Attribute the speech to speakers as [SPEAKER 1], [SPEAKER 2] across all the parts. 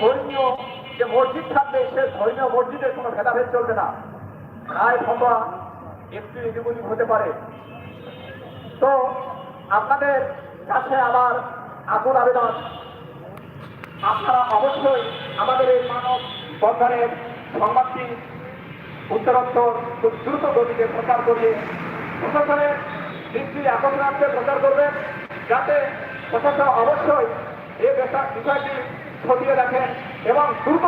[SPEAKER 1] ধর্মীয় যে মসজিদ থাকবে, সে ধর্মীয় মসজিদের কোনো ভেদাভেদ চলবে না। রায় ফতোয়া একটু এদিক হতে পারে। তো আপনাদের কাছে আমার আকুল আবেদন। আপনারা অবশ্যই আমাদের এই মানব বন্ধনের সংবাদটি উত্তরোত্তর খুব দ্রুত গতিতে প্রচার করে প্রশাসনের দৃষ্টি আকর্ষণার্থে প্রচার করবেন যাতে প্রশাসন অবশ্যই এই বিষয়- বিষয়টি খতিয়ে দেখেন এবং দ্রুত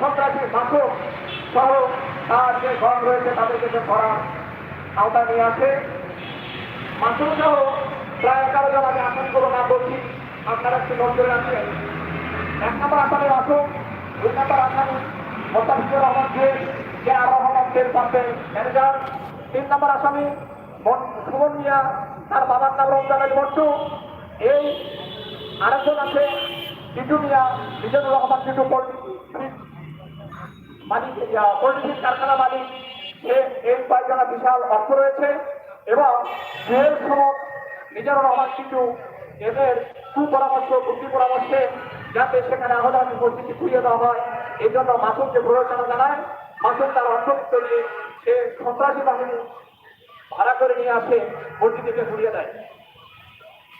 [SPEAKER 1] সন্ত্রাসী মাসক সহ তার যে গণ রয়েছে তাদেরকে যে ধরা আওতা নিয়ে আসে। মাসুম সহ প্রায় এগারো জন আমি আসামিগুলো না বলছি। আপনারা একটু নোট করে রাখবেন। এক নম্বর আসামি মাসুম দুই নম্বর আসামি মোস্তাফিজুর রহমান কে কে আর রহমান তেল পাম্পের ম্যানেজার তিন নম্বর আসামি মন- সুমন মিয়া, তার বাবার নাম রমজান আলী এই আরেকজন আছে টিটু মিয়া মিজানুর রহমান টিটু মালিক পলিটিক্স কারখানা মালিক। এ- এই কয়েকজনা বিশাল অর্থ রয়েছে এবং জেল সমক মিজানুর রহমান কিন্তু এদের সুপরামর্শ, বুদ্ধি পরামর্শে যাতে সেখানে আহ্বান পরিস্থিতি ঘুরিয়ে দেওয়া হয়। এই জন্য মাসুমকে প্ররোচনা জানায়। মাসুম তার অর্থবিত্ত নিয়ে সে সন্ত্রাসী বাহিনী ভাড়া করে নিয়ে আসে মসজিদকে ঘুরিয়ে দেয়।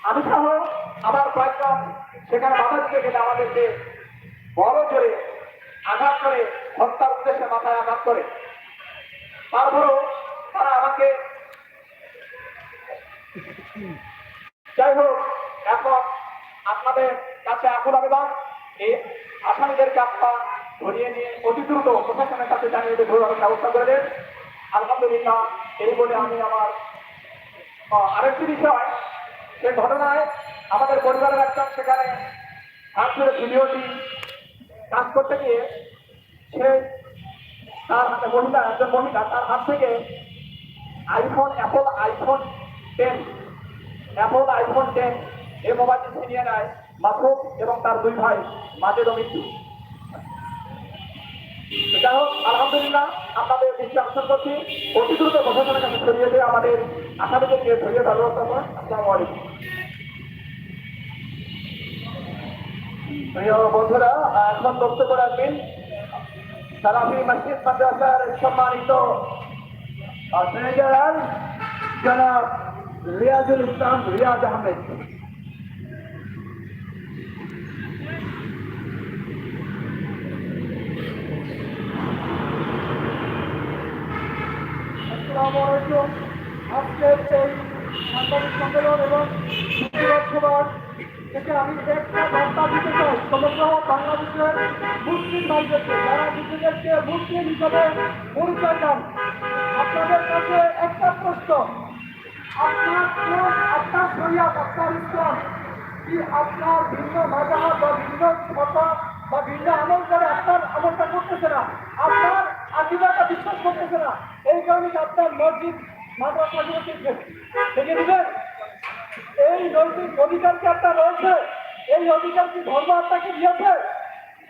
[SPEAKER 1] আমি সহ আমার কয়েকজন সেখানে বাধা দিতে গেলে আমাদেরকে বড় জোরে আঘাত করে, হত্যার উদ্দেশ্যে মাথায় আঘাত করে, তারপরেও তারা আমাকে যাই হোক, এখন আপনাদের কাছে আকুল আবেদন, এই আসামিদেরকে আপনারা ধরিয়ে নিয়ে অতি দ্রুত প্রশাসনের কাছে জানিয়ে দিয়ে ধরে ব্যবস্থা করে দেন আলহামদুলিল্লাহ, এই বলে আমি আমার আরেকটি বিষয় সে ঘটনায় আমাদের পরিবারের একজন সেখানে ধরে ভিডিওটি কাজ করতে গিয়ে সে তার হাতে মহিলা, একজন মহিলা তার হাত থেকে iPhone Apple iPhone ten Apple iPhone ten এই মোবাইলটি ছিনিয়ে নেয় মাসুদ এবং তার দুই ভাই, মাজেদ মৃত্যু যাই হোক, আলহামদুলিল্লাহ আপনাদের দৃষ্টি আকর্ষণ করছি। অতি দ্রুত প্রশাসনের কাছে ছড়িয়ে দিয়ে আমাদের আসামিদেরকে ধরিয়ে ধরার ব্যবস্থা আসসালামু আলাইকুম। বন্ধুরা, এখন বক্তব্য রাখবেন। সারাফি মসজিদ মাদ্রাসার সম্মানিত ট্রেজারার জনাব রিয়াজুল ইসলাম রিয়াজ আহমেদ।
[SPEAKER 2] আমি একটা বার্তা দিতে চাই। সমগ্র বাংলাদেশের মুসলিম ভাইদেরকে যারা হিসাবে পরিচয় দেন, আপনাদের কাছে একটা প্রশ্ন। আপনার আপনার শরিয়াত, আপনার ইসলাম কি আপনার ভিন্ন মাজাহাব বা ভিন্ন কথা বা ভিন্ন আমল করে আপনার আমলটা করতেছে না? আপনার আকিদাটা বিশ্বাস করতেছে না? এই কারণে আপনার মসজিদ মাদ্রাসাগুলো থেকে দিবেন? এই নৈতিক অধিকার কি আপনার রয়েছে? এই অধিকার কি ধর্ম আপনাকে দিয়েছে।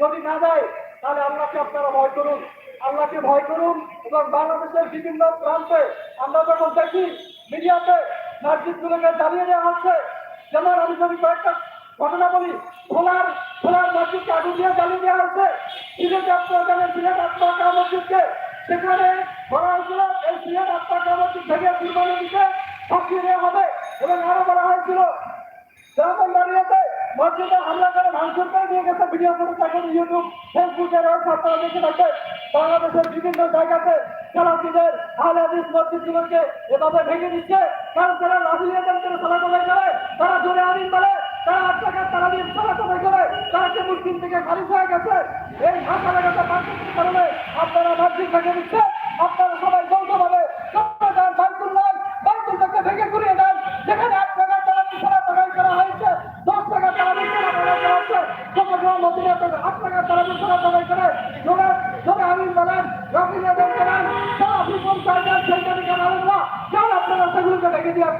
[SPEAKER 2] যদি না দেয়, তাহলে আল্লাহকে আপনারা ভয় করুন। আল্লাহকে ভয় করুন এবং বাংলাদেশের বিভিন্ন প্রান্তে আমরা যখন দেখি মিডিয়াতে মসজিদগুলোকে জ্বালিয়ে দেওয়া হচ্ছে, যেমন আমি যদি কয়েকটা ঘটনা বলি খোলার খোলার মসজিদকে আগুন দিয়ে জ্বালিয়ে দেওয়া হচ্ছে। সিলেট আপনারা জানেন সিলেট আত্মাকা মসজিদকে। সেখানে বলা হয়েছিল এই সিলেট আত্মাকা মসজিদ থেকে কুরবানি দিতে সক্রিয় হবে এবং আরও বলা হয়েছিল ব্রাহ্মণবাড়িয়াতে মসজিদে হামলা করে ভাঙচুর করে নিয়ে গেছে ভিডিও করে দেখেন ইউটিউব, ফেসবুকে রয়েছে আপনারা দেখে থাকবেন বাংলাদেশের বিভিন্ন জায়গাতে সালাফিদের আহলে হাদিস মসজিদগুলোকে এভাবে ভেঙে দিচ্ছে। কারণ তারা দেন করে সালাত আদায় করে, তারা জোরে আমিন বলে, তারা আট তারা দিয়ে সালাত আদায় করে, তারা যে মুসলিম থেকে খারিজ হয়ে গেছে, এই ভাষা লাগাতে পার্থক্যের কারণে আপনারা মসজিদ ভেঙে দিচ্ছে। আপনারা সবাই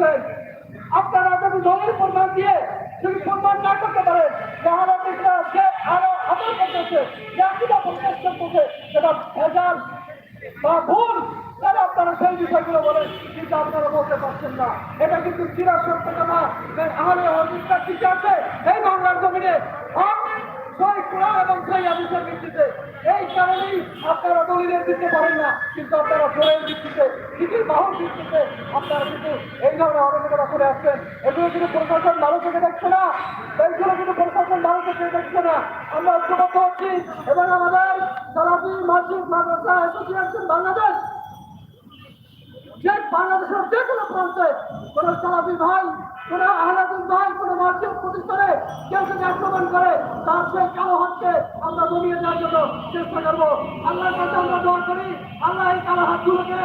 [SPEAKER 2] দিয়েছেন আপনারা যদি দলের প্রমাণ দিয়ে যদি প্রমাণ না করতে পারেন, তাহলে আপনারা যে আরও আমল করতেছে, যে আকিদা প্রকাশ করতেছে, সেটা ভেজাল বা ভুল, তাহলে আপনারা সেই বিষয়গুলো বলেন, কিন্তু আপনারা বলতে পারছেন না। এটা কিন্তু চিরা সত্য কথা আহলে অধিকার ঠিক আছে এই বাংলার জমিনে। হক কোরআন এবং সই আদেশের ভিত্তিতে। এই কারণেই আপনারা দলিলের দিতে পারেন না, কিন্তু আপনারা জোরের ভিত্তিতে, নিজের বাহুর ভিত্তিতে আপনারা কিন্তু এই ধরনের অরাজকতা করে আসছেন। এগুলো কিন্তু প্রশাসন ভালো চোখে দেখছে না। এইগুলো কিন্তু প্রশাসন ভালো চোখে দেখছে না। আমরা ঐক্যবদ্ধ হচ্ছি এবং আমাদের সালাফি মসজিদ মাদ্রাসা অ্যাসোসিয়েশন বাংলাদেশ, যে বাংলাদেশের যে কোনো প্রান্তে কোন সালাফি ভাই কোন আহলাদুল ভাই কোন মসজিদ প্রতিষ্ঠানে কেউ যদি আক্রমণ করে, তার সেই কালো হাতকে আমরা দমিয়ে দেওয়ার জন্য চেষ্টা করব। আল্লাহর কাছে আমরা দোয়া করি, আল্লাহ এই কালো হাতগুলোকে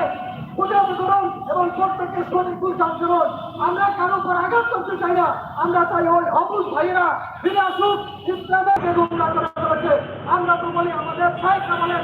[SPEAKER 2] প্রতিহত করুন এবং প্রত্যেককে সঠিক বুঝান করুন। আমরা কারও উপর আঘাত করতে চাই না, আমরা চাই ওই অবুল ভাইয়েরা ফিরে আসুক, ইসলামের আমরা তো বলি আমাদের সাহেবরা বলেন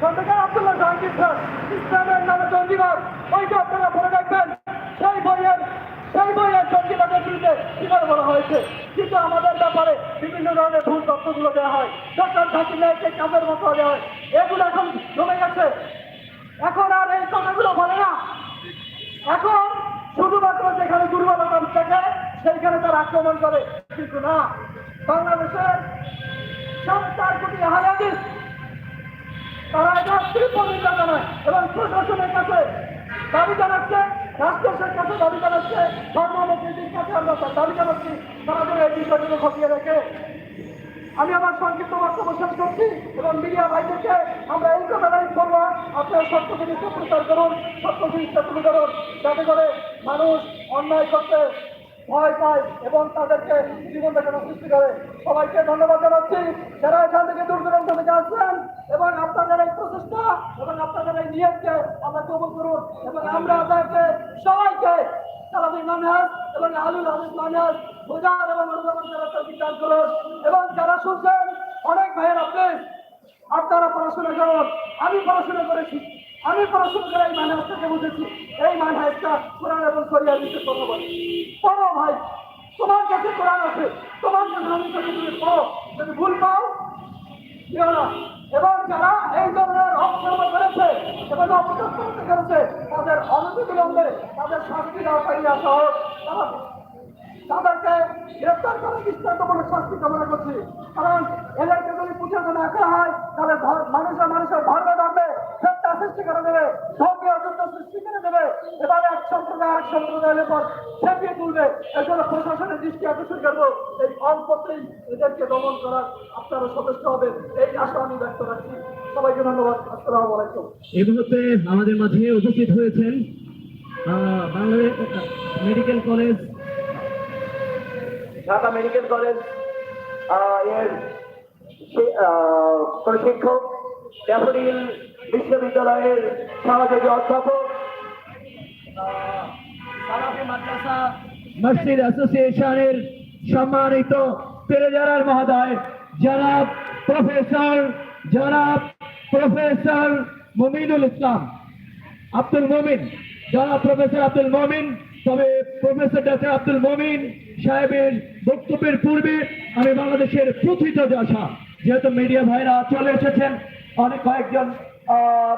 [SPEAKER 2] খন্দকার আব্দুল্লাহ জাহাঙ্গীর ইসলামের নামে চণ্ডীগড় ওইটা আপনারা পড়ে দেখবেন। সেই বইয়ের সেই বইয়ের চণ্ডীগড়ের বিরুদ্ধে কীভাবে বলা হয়েছে। কিন্তু আমাদের ব্যাপারে বিভিন্ন ধরনের ভুল তথ্যগুলো দেওয়া হয়। ডক্টর জাকির নায়ককে কাজের মতো দেওয়া হয়। এগুলো এখন জমে গেছে। এখন আর এই কথাগুলো বলে না। এখন শুধুমাত্র যেখানে দুর্বলতা থাকে সেইখানে তারা আক্রমণ করে। কিন্তু না, বাংলাদেশের সাড়ে চার কোটি হাজার তারা এটা তীব্র নিন্দা জানায় এবং প্রশাসনের কাছে দাবি জানাচ্ছে রাষ্ট্রের কাছে দাবি জানাচ্ছে ধর্মমন্ত্রীদের কাছে আমরা দাবি জানাচ্ছি। তারা যেন এই বিষয়গুলো খতিয়ে দেখে আমি আমার সংক্ষিপ্ত বক্তব্য শেষ করছি এবং মিডিয়া ভাইদেরকে আমরা এই কথাটাই করব আপনারা সত্য জিনিসটা প্রচার করুন, সত্য জিনিসটা তুলে ধরুন, যাতে করে মানুষ অন্যায় করতে ভয় পায় এবং তাদেরকে জীবন দেখানো সৃষ্টি করে। সবাইকে ধন্যবাদ জানাচ্ছি। যারা এখান থেকে দূর দূরান্ত থেকে আসছেন এবং আপনাদের এই প্রচেষ্টা এবং আপনাদের এই নিয়তকে আমরা কবুল করুন এবং আমরা আপনাকে সবাইকে সালামি মানহাজ এবং আলুল হাদিস মানহাজ বোঝার এবং বিচার করুন। এবং যারা শুনছেন, অনেক ভাইয়ের আপনি আপনারা পড়াশোনা করুন। আমি পড়াশোনা করেছি। আমি পড়াশোনা করে এই মানহাজটাকে বুঝেছি, এই মানহাজটা কোরআন এবং সরিয়া দিতে কথা বলে। পড়ো ভাই, তোমার কাছে কোরআন আছে, তোমার কাছে আমি কাছে তুমি পড়ো। যদি ভুল পাও এবং যারা এই ধরনের অপকর্ম করেছে এবং অপরাধ করতে করেছে, তাদের অনতিবিলম্বে তাদের শাস্তি দেওয়া পাইয়ে আসা হোক তারা তাদেরকে গ্রেপ্তার করে দৃষ্টান্তমূলক শাস্তি কামনা করছি। কারণ এদেরকে যদি পুজো না করা হয়, তাহলে মানুষের মানুষের ধর্মে সৃষ্টি করে দেবে ধর্মীয় যুদ্ধ সৃষ্টি করে দেবে। এভাবে এক সম্প্রদায় আরেক সম্প্রদায়ের উপর খেপিয়ে তুলবে। এই জন্য প্রশাসনের দৃষ্টি আকর্ষণ করব। এই অল্পতেই এদেরকে দমন করার আপনারা সদস্য হবেন। এই আশা আমি ব্যক্ত রাখছি। সবাইকে ধন্যবাদ। আসসালামু আলাইকুম।
[SPEAKER 3] এই মুহূর্তে আমাদের মাঝে উপস্থিত হয়েছেন Bangladesh
[SPEAKER 4] medical college Dhaka medical কলেজের শি- আহ, প্রশিক্ষক ড্যাফোডিল বিশ্ববিদ্যালয়ের সহযোগী অধ্যাপক
[SPEAKER 3] মসজিদ অ্যাসোসিয়েশনের সম্মানিত ট্রেজারার মহোদয় জনাব প্রফেসর জনাব প্রফেসর মমিনুল ইসলাম। আব্দুল মমিন জনাব প্রফেসর আব্দুল মমিন তবে প্রফেসর ডক্টর আব্দুল মমিন সাহেবের বক্তব্যের পূর্বে আমি বাংলাদেশের প্রথিত দশা যেহেতু মিডিয়া ভাইরা চলে এসেছেন অনেক কয়েকজন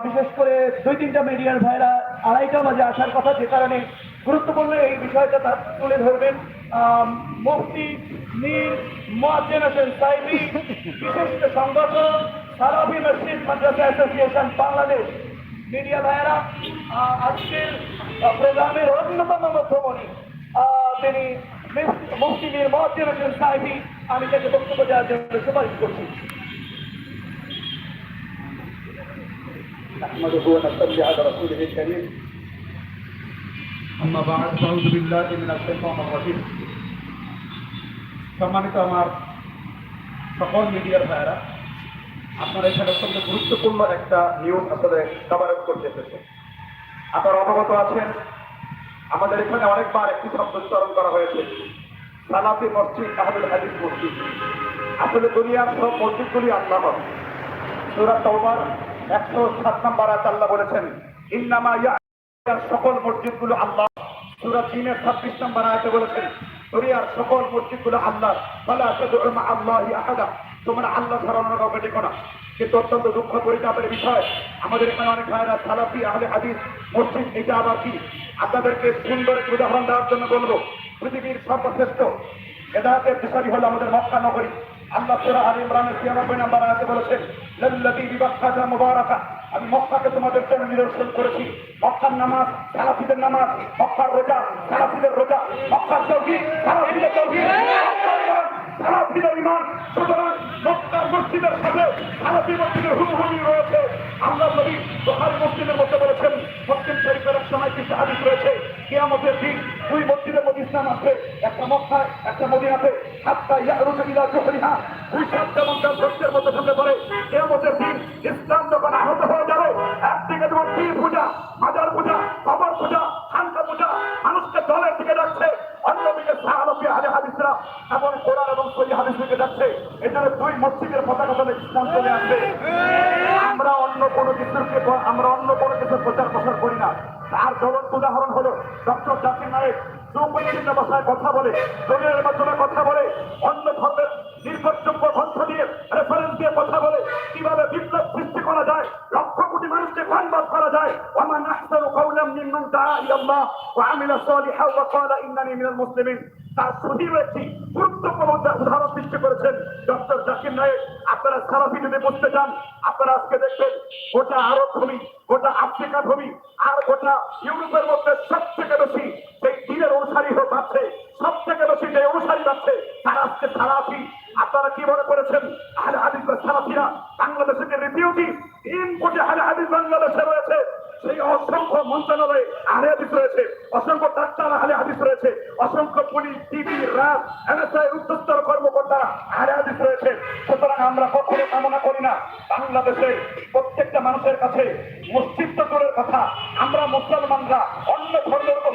[SPEAKER 3] বিশেষ করে দুই, তিনটা মিডিয়ার ভাইরা আড়াইটা বাজে আসার কথা, যে কারণে গুরুত্বপূর্ণ এই বিষয়টা তার তুলে ধরবেন। মুফতি মীর মোয়াজ্জেম হোসেন সাইবি বিশিষ্ট সংগঠন সারাবি মসজিদ মাদ্রাসা অ্যাসোসিয়েশন বাংলাদেশ। মিডিয়া ভাইয়েরা আজকের প্রোগ্রামের অন্যতম মধ্যমণি তিনি মুফতি মীর মোয়াজ্জেম হোসেন সাইবি আমি তাকে বক্তব্য দেওয়ার জন্য সুপারিশ করছি।
[SPEAKER 4] نحمده ونصلي على رسوله الكريم
[SPEAKER 5] أما بعد فأعوذ بالله من الشيطان الرجيم সম্মানিত আমার সকল মিডিয়ার ভাইয়েরা আপনারা এখানে অত্যন্ত গুরুত্বপূর্ণ একটা নিউজ আসলে কভারেজ করতে এসেছে আপনারা অবগত আছেন
[SPEAKER 4] আমাদের এখানে অনেকবার একটি শব্দ উচ্চারণ করা হয়েছে সালাফি মসজিদ আহমদ হাদিস মসজিদ আসলে দুনিয়ার সব মসজিদগুলি আল্লাহ সুরা তওবার একশো সাত নম্বর আয়াত আল্লাহ বলেছেন সকল মসজিদগুলো আল্লাহ সুরা তিনের ছাব্বিশ নম্বর আয়াতে বলেছেন দুনিয়ার সকল মসজিদগুলো আল্লাহ ফলা মা আল্লাহি আহাদা তোমরা আল্লাহ অন্য কাউকে ডেকো না। কিন্তু অত্যন্ত দুঃখ পরিতাপের বিষয়, আমাদের এখানে অনেক ভাইরা সালাফি, আহলে হাদিস মসজিদ এটা আবার কি আপনাদেরকে সুন্দর একটি উদাহরণ দেওয়ার জন্য বলব, পৃথিবীর সর্বশ্রেষ্ঠ এদাতের দিশারি হলো আমাদের মক্কা নগরী। আল্লাহ সুরা আলী ইমরানের ছিয়ানব্বই নাম্বার আয়াতে বলেছেন লাল্লাতী বিবাক্কাতা মুবারাকা। আমি মক্কাকে তোমাদের জন্য নিদর্শন করেছি। মক্কার নামাজ, সালাফিদের নামাজ, মক্কার রোজা, সালাফিদের রোজা, মক্কার তৌহিদ, সালাফিদের তৌহিদ। ইমান সুতরাং মসজিদের সাথে মসজিদের হুবহুবি রয়েছে। আল্লাহ নবী বুখারী মসজিদের মধ্যে বলেছেন শরীফের এক সময় কিছু হাদিস রয়েছে। দিন দুই মসজিদের মধ্যে ইসলাম আছে, একটা মক্কায়, একটা মদিনাতে। হাত্তা ইয়ারুজু দুই সাত যেমন তার মধ্যে ঢুকে পড়ে। কিয়ামতের দিন ইসলাম যখন আহত হয়ে যাবে, একদিকে যেমন পীর পূজা, মাজার পূজা, কবর পূজা দুই মসজিদের পতাকা চলে আসবে। আমরা অন্য কোনো কিছুকে আমরা অন্য কোনো কিছু প্রচার প্রসার করি না। তার উদাহরণ হলো নায়েক। সুপরিচিত ভাষায় কথা বলে দলীয়ের মাধ্যমে কথা বলে মুসলিমিন। তার গুরুত্বপূর্ণ উদাহরণ সৃষ্টি করেছেন। ডক্টর জাকির আপনারা চান, আপনারা আজকে দেখবেন গোটা আরব ভূমি, গোটা আফ্রিকা ভূমি, আর গোটা ইউরোপের মধ্যে সব থেকে বেশি সেই দিনের অনুসারী হোক আছে সব থেকে বেশি যে অনুসারী আছে তারা আজকে আপনারা কি মনে করেছেন? আহলে হাদিস বাংলাদেশের যে তিন কোটি হাদিস সেই অসংখ্য মন্ত্রণালয়ে আহলে হাদিস রয়েছে অসংখ্য ডাক্তার আহলে হাদিস রয়েছে, অসংখ্য পুলিশ, টিভি, রাত, এনএসআই উচ্চস্তর কর্মকর্তারা আহলে হাদিস রয়েছে। সুতরাং আমরা কখনো কামনা করি না বাংলাদেশের প্রত্যেকটা মানুষের কাছে মসজিদ তো দূরের কথা, আমরা মুসলমানরা অন্য ধর্মের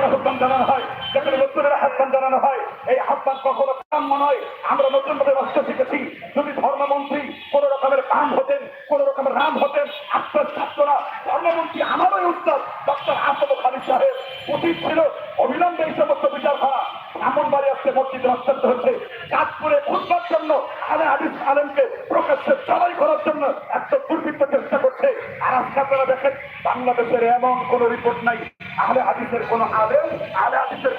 [SPEAKER 4] আল্লাহর আহ্বান জানানো হয়, যেখানে নতুনের আহ্বান জানানো হয়, এই আহ্বান কখনো কাম্য নয়। আমরা নতুন ভাবে বাঁচতে শিখেছি। যদি ধর্মমন্ত্রী কোন রকমের কাম হতেন, কোন রকমের রাম হতেন আত্মার ছাত্ররা ধর্মমন্ত্রী আমারই উত্তর ডক্টর আসাদ খালিদ সাহেব। উচিত ছিল অবিলম্বে এই সমস্ত বিচার করা। এমন বাড়ি আসছে মসজিদ রক্তাক্ত হচ্ছে কাজপুরে খুঁজবার জন্য আলে হাদিস আলেমকে প্রকাশ্যে জবাই করার জন্য এত দুর্বৃত্ত চেষ্টা করছে। আর আজকে আপনারা দেখেন, বাংলাদেশের এমন কোন রিপোর্ট নাই। আহলে